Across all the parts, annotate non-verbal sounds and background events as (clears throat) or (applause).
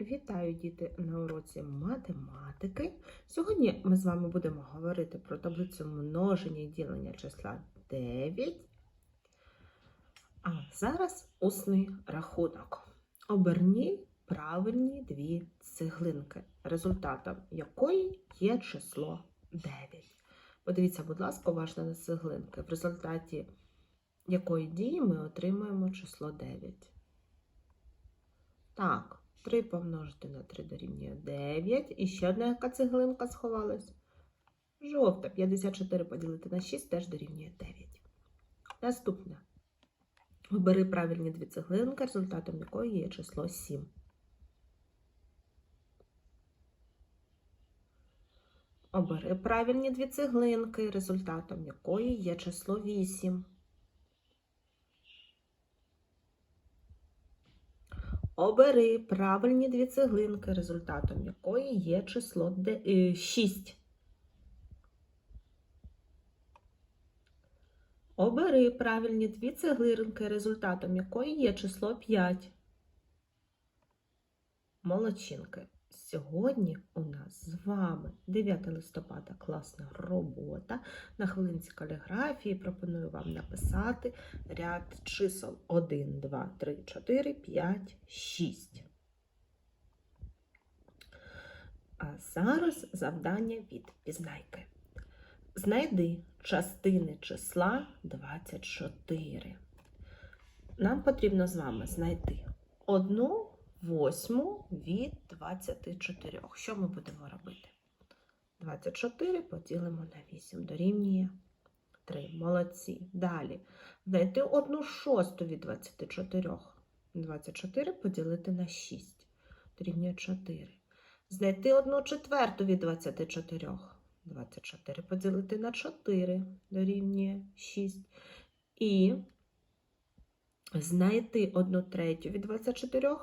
Вітаю діти на уроці математики. Сьогодні ми з вами будемо говорити про таблицю множення і ділення числа 9. А зараз усний рахунок. Оберні правильні дві цеглинки, результатом якої є число 9. Подивіться, будь ласка, уважно на цеглинки, в результаті якої дії ми отримаємо число 9. Так, 3 помножити на 3 дорівнює 9. І ще одна яка цеглинка сховалась. Жовта. 54 поділити на 6 теж дорівнює 9. Наступне. Обери правильні дві цеглинки, результатом якої є число 7. Обери правильні дві цеглинки, результатом якої є число 8. Обери правильні дві цеглинки, результатом якої є число 6. Обери правильні дві цеглинки, результатом якої є число 5. Молодчинки. Сьогодні у нас з вами 9 листопада класна робота. На хвилинці каліграфії пропоную вам написати ряд чисел 1, 2, 3, 4, 5, 6. А зараз завдання від пізнайки. Знайди частини числа 24. Нам потрібно з вами знайти одну восьму від 24. Що ми будемо робити? 24 поділимо на 8, дорівнює 3. Молодці. Далі. Знайти одну шосту від 24. 24 поділити на 6, дорівнює 4. Знайти одну четверту від 24. 24 поділити на 4, дорівнює 6. І знайти одну третю від 24.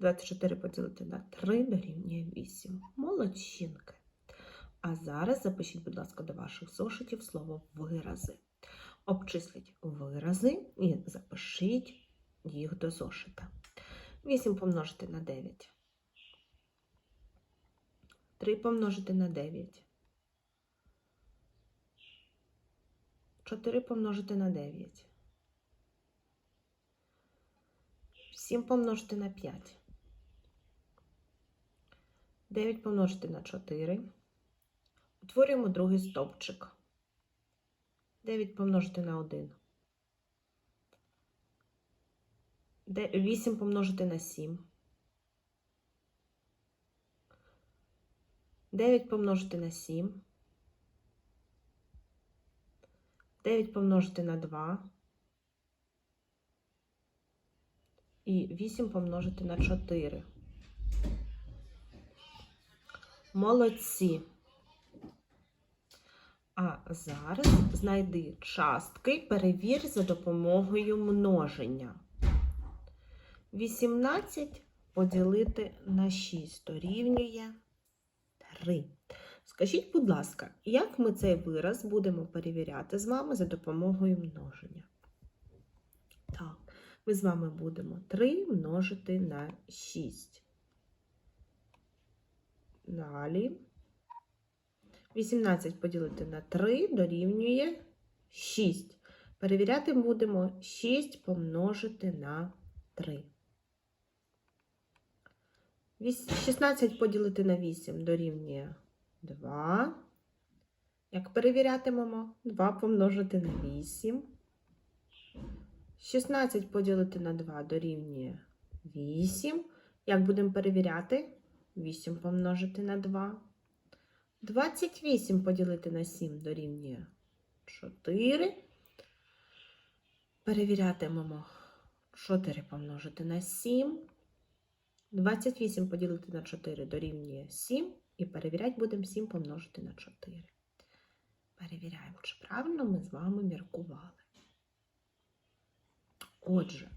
24 поділити на 3 дорівнює 8. Молодчинки. А зараз запишіть, будь ласка, до ваших зошитів слово вирази. Обчисліть вирази і запишіть їх до зошита. 8 помножити на 9. 3 помножити на 9. 4 помножити на 9. 7 помножити на 5. 9 помножити на 4. Утворюємо другий стовпчик. 9 помножити на 1. 8 помножити на 7. 9 помножити на 7. 9 помножити на 2. І 8 помножити на 4. Молодці. А зараз знайди частки, перевір за допомогою множення. 18 поділити на 6 дорівнює 3. Скажіть, будь ласка, як ми цей вираз будемо перевіряти з вами за допомогою множення? Так, ми з вами будемо 3 множити на 6. Далі. 18 поділити на 3 дорівнює 6. Перевіряти будемо 6 помножити на 3. 16 поділити на 8 дорівнює 2. Як перевірятимемо? 2 помножити на 8. 16 поділити на 2 дорівнює 8. Як будемо перевіряти? 8 помножити на 2. 28 поділити на 7 дорівнює 4. Перевірятимемо 4 помножити на 7. 28 поділити на 4 дорівнює 7. І перевіряти будемо 7 помножити на 4. Перевіряємо, чи правильно ми з вами міркували. Отже,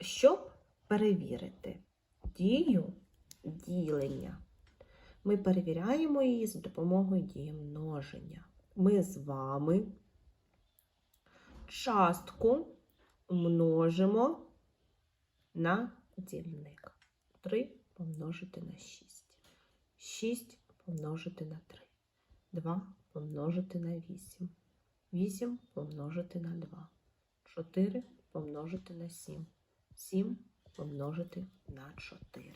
щоб перевірити дію ділення, ми перевіряємо її за допомогою дії множення. Ми з вами частку множимо на дільник. 3 помножити на 6. 6 помножити на 3. 2 помножити на 8. 8 помножити на 2. 4 помножити на 7. 7 помножити на 4.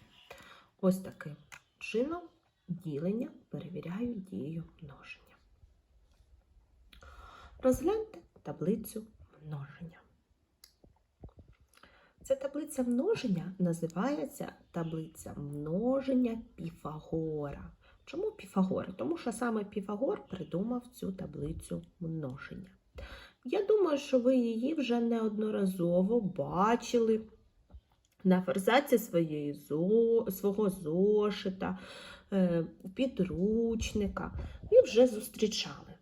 Ось таким чином ділення перевіряю дією множення. Розгляньте таблицю множення. Ця таблиця множення називається таблиця множення Піфагора. Чому Піфагора? Тому що саме Піфагор придумав цю таблицю множення. Я думаю, що ви її вже неодноразово бачили на форзаці своєї зо... свого зошита, е, підручника і вже зустрічали,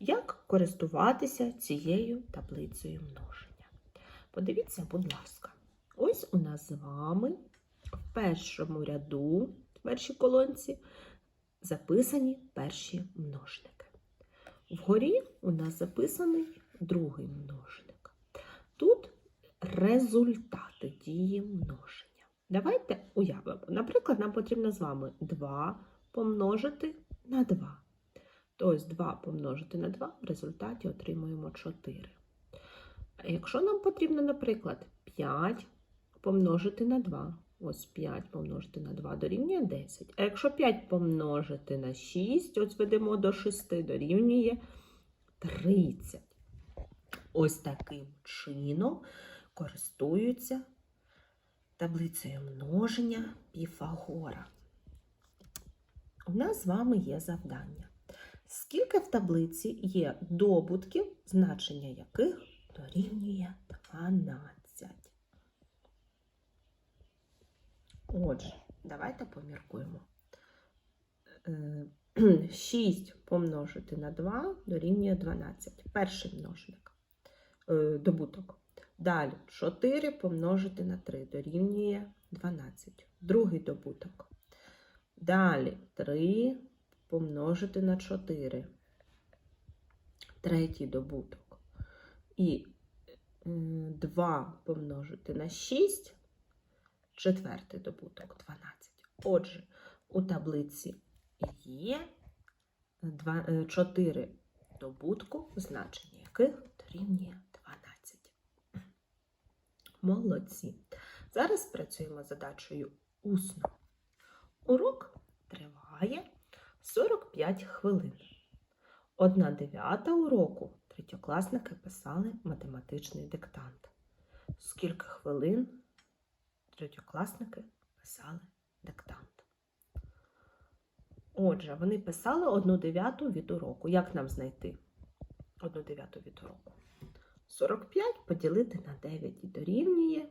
як користуватися цією таблицею множення. Подивіться, будь ласка, ось у нас з вами в першому ряду, в першій колонці, записані перші множники. Вгорі у нас записаний другий множник. Тут результати дії множення. Давайте уявимо. Наприклад, нам потрібно з вами 2 помножити на 2. Тобто 2 помножити на 2 в результаті отримуємо 4. А якщо нам потрібно, наприклад, 5 помножити на 2, ось 5 помножити на 2 дорівнює 10. А якщо 5 помножити на 6, ось ведемо до 6 дорівнює 30. Ось таким чином користуються таблицею множення Піфагора. У нас з вами є завдання. Скільки в таблиці є добутків, значення яких дорівнює 12? Отже, давайте поміркуємо. Е, (clears throat) 6 помножити на 2 дорівнює 12. Перший множник е, добуток. Далі 4 помножити на 3 дорівнює 12. Другий добуток. Далі 3 помножити на 4. Третій добуток. І 2 помножити на 6. Четвертий добуток 12. Отже, у таблиці є 4 добутку, значення яких дорівнює 12. Молодці. Зараз працюємо задачею усно. Урок триває 45 хвилин. Одна дев'ята уроку третьокласники писали математичний диктант. Скільки хвилин третьокласники писали диктант? Отже, вони писали одну дев'яту від уроку. Як нам знайти одну дев'яту від уроку? 45 поділити на 9 і дорівнює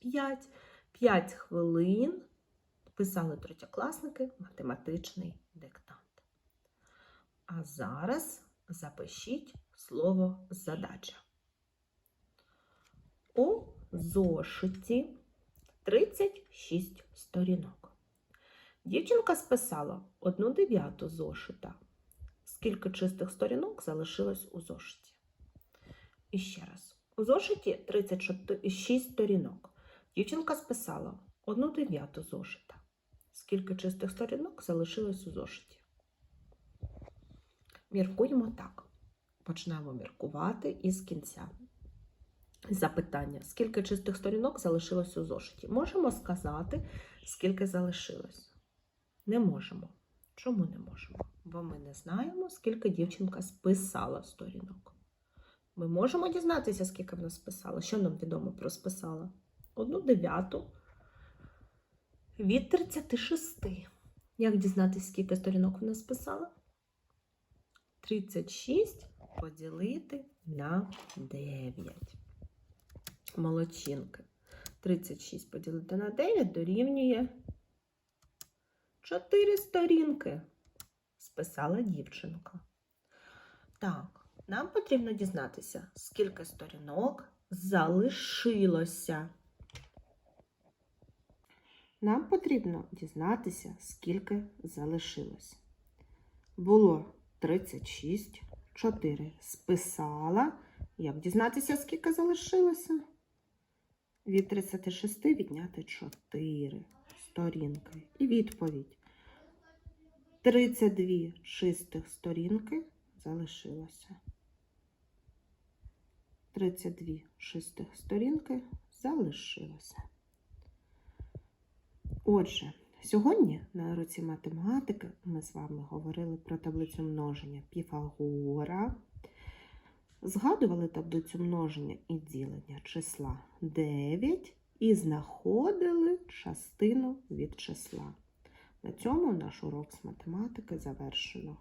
5. 5 хвилин писали третьокласники математичний диктант. А зараз запишіть слово задача. У зошиті 36 сторінок. Дівчинка списала одну дев'яту зошита. Скільки чистих сторінок залишилось у зошиті? І ще раз. У зошиті 36 сторінок. Дівчинка списала одну дев'яту зошита. Скільки чистих сторінок залишилось у зошиті? Міркуємо так. Почнемо міркувати із кінця. Запитання: скільки чистих сторінок залишилось у зошиті? Можемо сказати, скільки залишилось? Не можемо. Чому не можемо? Бо ми не знаємо, скільки дівчинка списала сторінок. Ми можемо дізнатися, скільки вона списала. Що нам відомо про списала? Одну дев'яту від 36. Як дізнатися, скільки сторінок вона списала? 36 поділити на 9. Молодчинки. 36 поділити на 9 дорівнює 4 сторінки. Списала дівчинка. Так, нам потрібно дізнатися, скільки сторінок залишилося. Нам потрібно дізнатися, скільки залишилось. Було 36, 4 списала. Як дізнатися, скільки залишилося? Від 36 відняти 4 сторінки. І відповідь. 32 шистих сторінки залишилося. 32 шистих сторінки залишилося. Отже, сьогодні на уроці математики ми з вами говорили про таблицю множення Піфагора. Згадували таблицю множення і ділення числа 9 і знаходили частину від числа. На цьому наш урок з математики завершено.